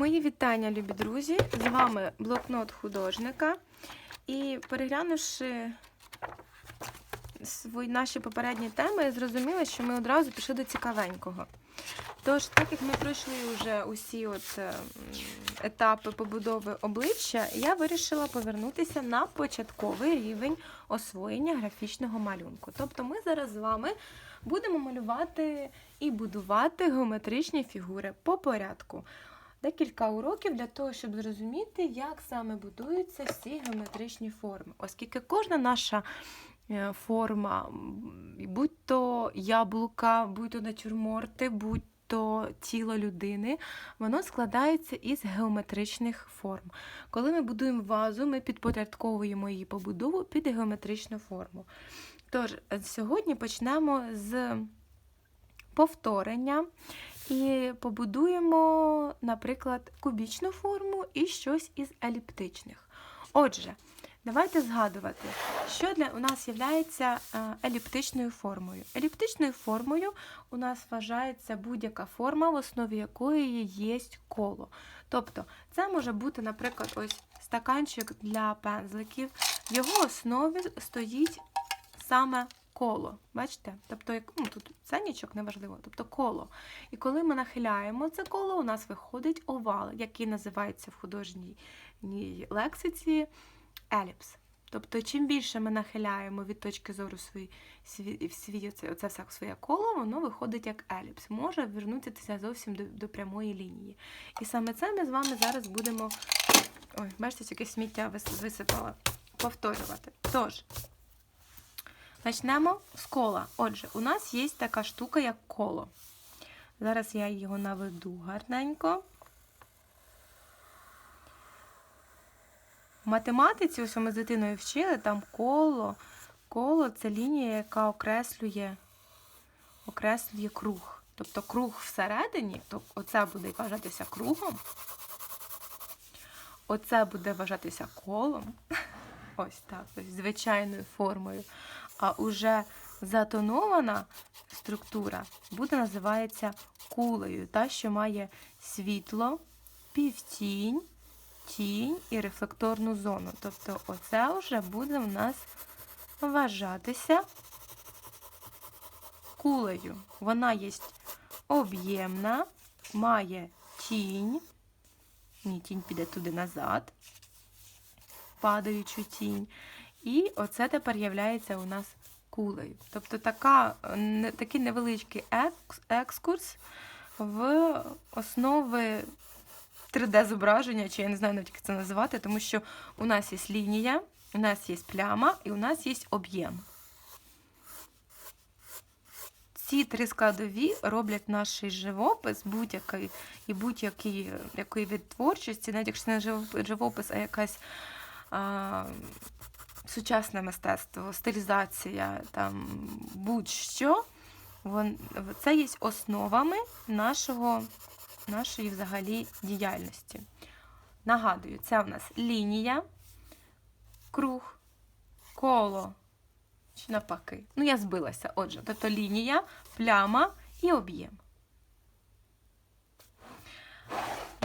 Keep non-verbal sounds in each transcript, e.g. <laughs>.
Мої вітання, любі друзі! З вами блокнот художника. І переглянувши свої наші попередні теми, я зрозуміла, що ми одразу пішли до цікавенького. Тож, так як ми пройшли вже усі от е, етапи побудови обличчя, я вирішила повернутися на початковий рівень освоєння графічного малюнку. Тобто ми зараз з вами будемо малювати і будувати геометричні фігури по порядку. Декілька уроків для того, щоб зрозуміти, як саме будуються всі геометричні форми, оскільки кожна наша е, форма, будь то яблука, будь то натюрморти, будь то тіло людини, воно складається із геометричних форм. Коли ми будуємо вазу, ми підпорядковуємо її побудову під геометричну форму. Тож, е, сьогодні почнемо з повторення і побудуємо, наприклад, кубічну форму і щось із еліптичних. Отже, давайте згадувати, що для у нас є еліптичною формою. Еліптичною формою у нас вважається будь-яка форма, в основі якої є коло. Тобто, це може бути, наприклад, ось стаканчик для пензликів. В його основі стоїть саме коло. Бачите? Тобто, як, ну, тут ценничок неважливо, тобто коло. І коли ми нахиляємо це коло, у нас виходить овал, який називається в художній лексиці еліпс. Тобто, чим більше ми нахиляємо від точки зору свій, свій, свій оце, оце все своє коло, воно виходить як еліпс. Може вернутися зовсім до, до прямої лінії. І саме це ми з вами зараз будемо. Ой, бачите, яке сміття вис- висипала. Повторювати. Тож, Почнемо з кола. Отже, у нас є така штука, як коло. Зараз я його наведу гарненько. В математиці, ось ми з дитиною вчили, там коло. Коло це лінія, яка окреслює, окреслює круг. Тобто круг всередині, то оце буде вважатися кругом. Оце буде вважатися колом. <laughs> Ось так, ось звичайною формою. А уже затонована структура буде називається кулею, та, що має світло, півтінь, тінь і рефлекторну зону. Тобто, оце вже буде в нас вважатися кулею. Вона є об'ємна, має тінь. Ні, тінь піде туди назад, падаючу тінь. І оце тепер являється у нас кулею. Тобто така, не- такий невеличкий екскурс в основи 3D-зображення, чи я не знаю як це називати, тому що у нас є лінія, у нас є пляма і у нас є об'єм. Ці три складові роблять наш живопис будь-який і будь-який який від творчості, навіть якщо це не живопис, а якась а, сучасне мистецтво, стилізація, там будь-що, це є основами нашого, нашої взагалі діяльності. Нагадую, це у нас лінія, круг, коло чи навпаки. Ну, я збилася. Отже, тобто лінія, пляма і об'єм.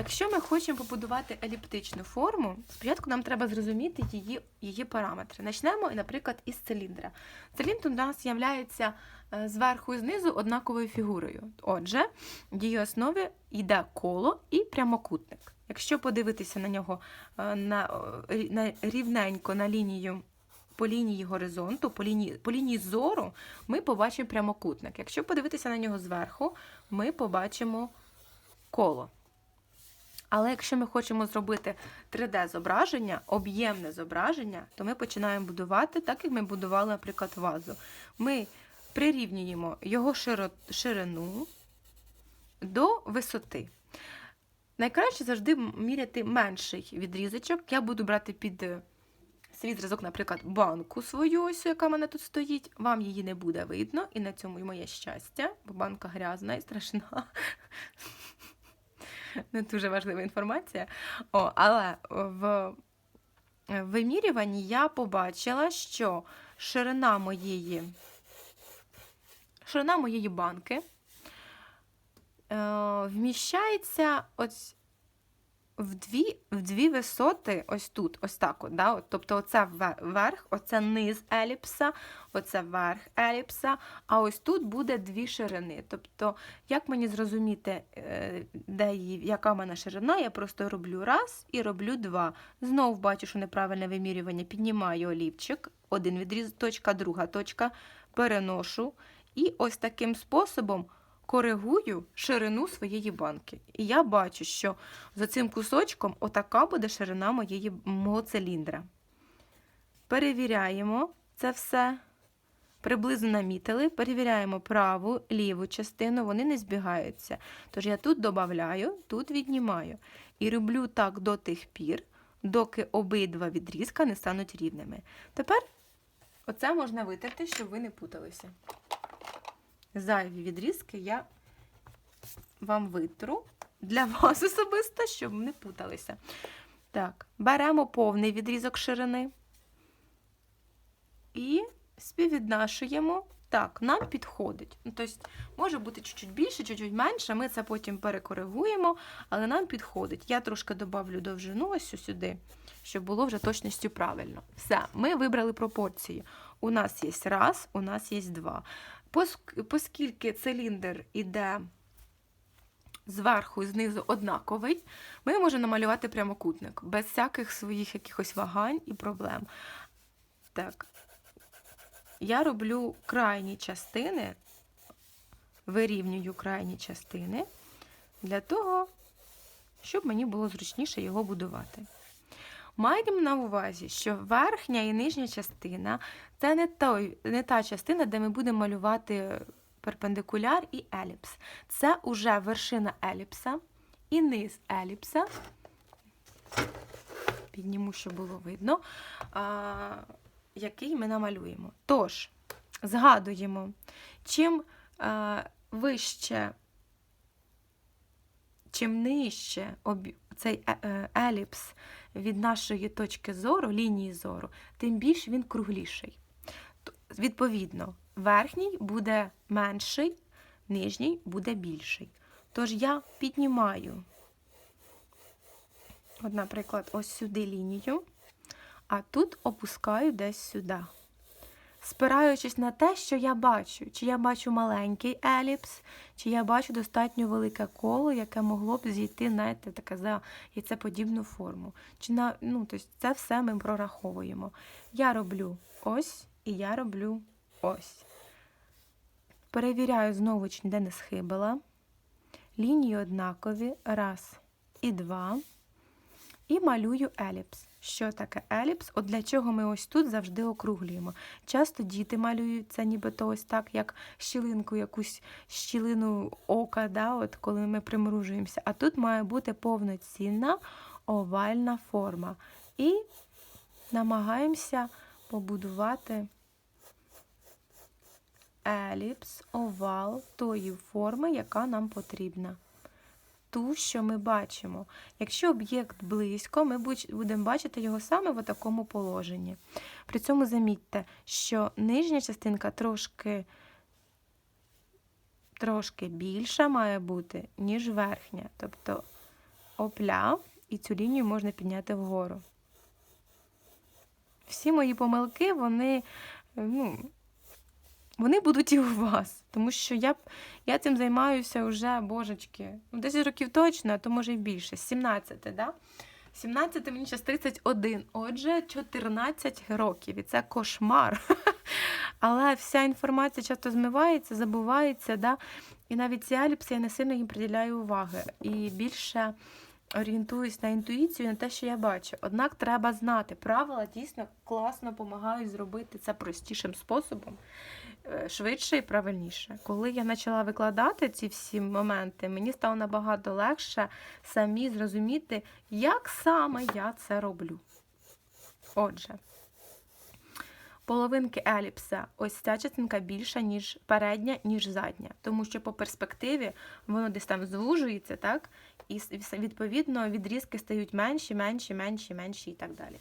Якщо ми хочемо побудувати еліптичну форму, спочатку нам треба зрозуміти її, її параметри. Почнемо, наприклад, із циліндра. Циліндр у нас є зверху і знизу однаковою фігурою. Отже, в її основі йде коло і прямокутник. Якщо подивитися на нього е, на, е, на рівненько на лінію. По лінії горизонту, по лінії, по лінії зору, ми побачимо прямокутник. Якщо подивитися на нього зверху, ми побачимо коло. Але якщо ми хочемо зробити 3D-зображення, об'ємне зображення, то ми починаємо будувати так, як ми будували, наприклад, вазу. Ми прирівнюємо його ширину до висоти. Найкраще завжди міряти менший відрізочок. Я буду брати під е, свій зразок, наприклад, банку свою, ось, яка в мене тут стоїть. Вам її не буде видно, і на цьому і моє щастя, бо банка грязна і страшна. <laughs> Не дуже важлива інформація. О, але в вимірюванні я побачила, що ширина моєї, ширина моєї банки е, вміщається ось в дві, в дві висоти, ось тут, ось так. От, да? тобто оце ве- верх, оце низ еліпса, оце верх еліпса, а ось тут буде дві ширини. Тобто, як мені зрозуміти, е, де її, яка в мене ширина, я просто роблю раз і роблю два. Знову бачу, що неправильне вимірювання, піднімаю олівчик, один відріз, точка, друга точка, переношу. І ось таким способом коригую ширину своєї банки. І я бачу, що за цим кусочком отака буде ширина моєї, мого циліндра. Перевіряємо це все. Приблизно намітили, перевіряємо праву, ліву частину, вони не збігаються. Тож я тут додаю, тут віднімаю. І роблю так до тих пір, доки обидва відрізка не стануть рівними. Тепер оце можна витерти, щоб ви не путалися. Зайві відрізки я вам витру для <laughs> вас особисто, щоб не путалися. Так, беремо повний відрізок ширини і співвіднашуємо. Так, нам підходить. Ну, тобто, може бути чуть-чуть більше, чуть-чуть менше, ми це потім перекоригуємо, але нам підходить. Я трошки добавлю довжину ось сюди, щоб було вже точністю правильно. Все, ми вибрали пропорції. У нас є раз, у нас є два. Оскільки циліндр іде зверху і знизу однаковий, ми можемо намалювати прямокутник без всяких своїх якихось вагань і проблем. Так, я роблю крайні частини, вирівнюю крайні частини для того, щоб мені було зручніше його будувати. Маємо на увазі, що верхня і нижня частина це не, той, не та частина, де ми будемо малювати перпендикуляр і еліпс. Це уже вершина еліпса і низ еліпса. Підніму, щоб було видно, а, який ми намалюємо. Тож, згадуємо, чим а, вище, чим нижче цей е- е, еліпс від нашої точки зору, лінії зору, тим більш він кругліший. Відповідно, верхній буде менший, нижній буде більший. Тож я піднімаю, от, наприклад, ось сюди лінію, а тут опускаю десь сюди. Спираючись на те, що я бачу, чи я бачу маленький еліпс, чи я бачу достатньо велике коло, яке могло б зійти, знаєте, таке за яйцеподібну форму. Чи на, ну, тобто це все ми прораховуємо. Я роблю ось і я роблю ось. Перевіряю знову, чи ніде не схибила. Лінії однакові. Раз і два. І малюю еліпс. Що таке еліпс? От для чого ми ось тут завжди округлюємо. Часто діти малюють це нібито ось так, як щілинку, якусь щілину ока, да, от коли ми примружуємося. А тут має бути повноцінна овальна форма. І намагаємося побудувати еліпс, овал тої форми, яка нам потрібна. Ту, що ми бачимо. Якщо об'єкт близько, ми будемо бачити його саме в такому положенні. При цьому замітьте, що нижня частинка трошки, трошки більша має бути, ніж верхня. Тобто опля, і цю лінію можна підняти вгору. Всі мої помилки, вони, ну, вони будуть і у вас. Тому що я, я цим займаюся вже, божечки, ну, 10 років точно, а то може і більше. 17, да? 17 мені зараз 31, отже, 14 років. І це кошмар. <laughs> Але вся інформація часто змивається, забувається, да? і навіть ці еліпси я не сильно їм приділяю уваги. І більше орієнтуюсь на інтуїцію, на те, що я бачу. Однак треба знати, правила дійсно класно допомагають зробити це простішим способом, швидше і правильніше. Коли я почала викладати ці всі моменти, мені стало набагато легше самі зрозуміти, як саме я це роблю. Отже, половинки еліпса, ось ця частинка більша, ніж передня, ніж задня. Тому що по перспективі воно десь там звужується, так? І відповідно відрізки стають менші, менші, менші, менші і так далі.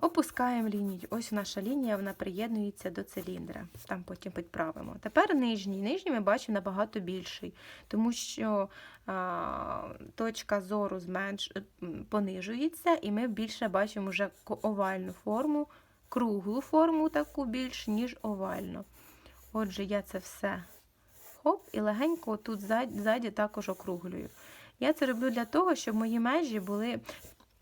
Опускаємо лінію. Ось наша лінія, вона приєднується до циліндра. Там потім підправимо. Тепер нижній. Нижній ми бачимо набагато більший, тому що а, точка зору зменш... понижується, і ми більше бачимо вже овальну форму, круглу форму таку більш, ніж овальну. Отже, я це все хоп, і легенько тут ззаді, також округлюю. Я це роблю для того, щоб мої межі були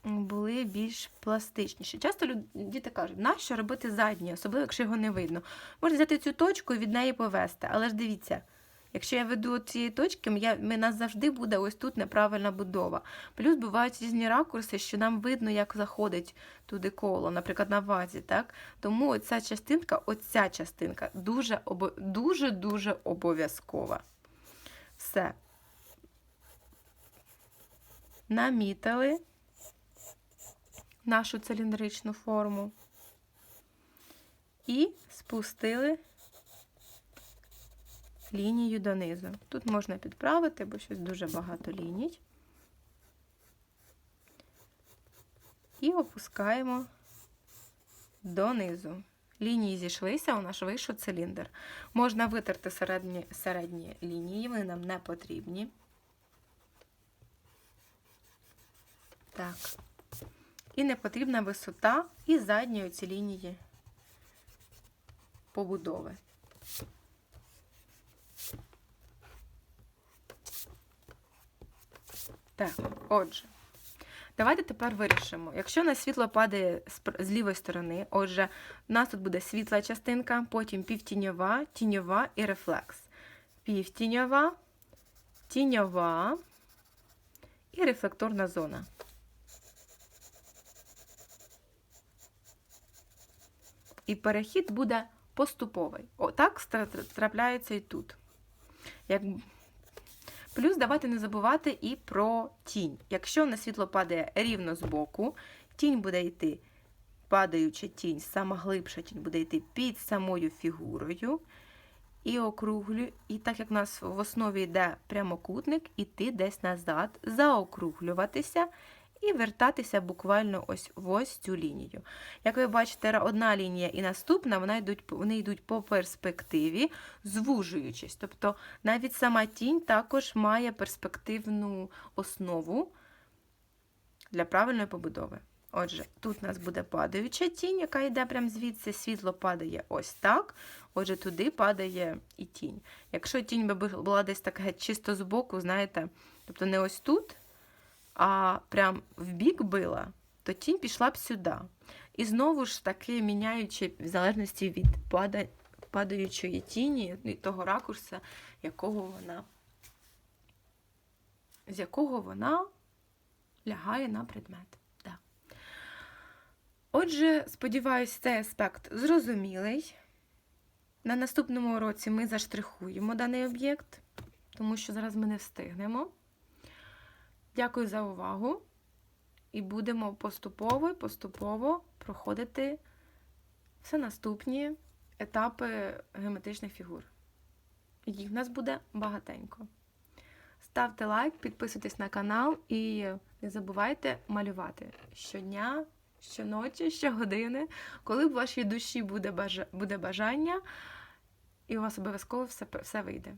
були більш пластичніші. Часто діти кажуть, нащо робити задні, особливо, якщо його не видно. Можна взяти цю точку і від неї повести. Але ж дивіться, якщо я веду от цієї точки, я, ми, нас завжди буде ось тут неправильна будова. Плюс бувають різні ракурси, що нам видно, як заходить туди коло, наприклад, на вазі. Так? Тому оця частинка, оця частинка дуже, дуже, дуже обов'язкова. Все. Намітили нашу циліндричну форму і спустили лінію донизу. Тут можна підправити, бо щось дуже багато ліній. І опускаємо донизу. Лінії зійшлися, у нас вийшов циліндр. Можна витерти середні, середні лінії, вони нам не потрібні. Так. І не потрібна висота і задньої ці лінії побудови. Так, отже. Давайте тепер вирішимо. Якщо на світло падає з лівої сторони, отже, у нас тут буде світла частинка, потім півтіньова, тіньова і рефлекс. Півтіньова, тіньова і рефлекторна зона. І перехід буде поступовий. Отак трапляється і тут. Як... Плюс давайте не забувати і про тінь. Якщо на світло падає рівно з боку, тінь буде йти, падаюча тінь, сама глибша тінь буде йти під самою фігурою і округлю. І так як у нас в основі йде прямокутник, іти десь назад, заокруглюватися і вертатися буквально ось в ось цю лінію. Як ви бачите, одна лінія і наступна, вона йдуть, вони йдуть по перспективі, звужуючись. Тобто навіть сама тінь також має перспективну основу для правильної побудови. Отже, тут у нас буде падаюча тінь, яка йде прямо звідси, світло падає ось так. Отже, туди падає і тінь. Якщо тінь би була десь так геть чисто збоку, знаєте, тобто не ось тут, а прям в бік била, то тінь пішла б сюди. І знову ж таки, міняючи в залежності від падаючої тіні, того ракурсу, якого вона, з якого вона лягає на предмет. Да. Отже, сподіваюся, цей аспект зрозумілий. На наступному уроці ми заштрихуємо даний об'єкт, тому що зараз ми не встигнемо. Дякую за увагу. І будемо поступово поступово проходити все наступні етапи геометричних фігур. Їх в нас буде багатенько. Ставте лайк, підписуйтесь на канал і не забувайте малювати щодня, щоночі, щогодини, коли в вашій душі буде, бажання, і у вас обов'язково все, все вийде.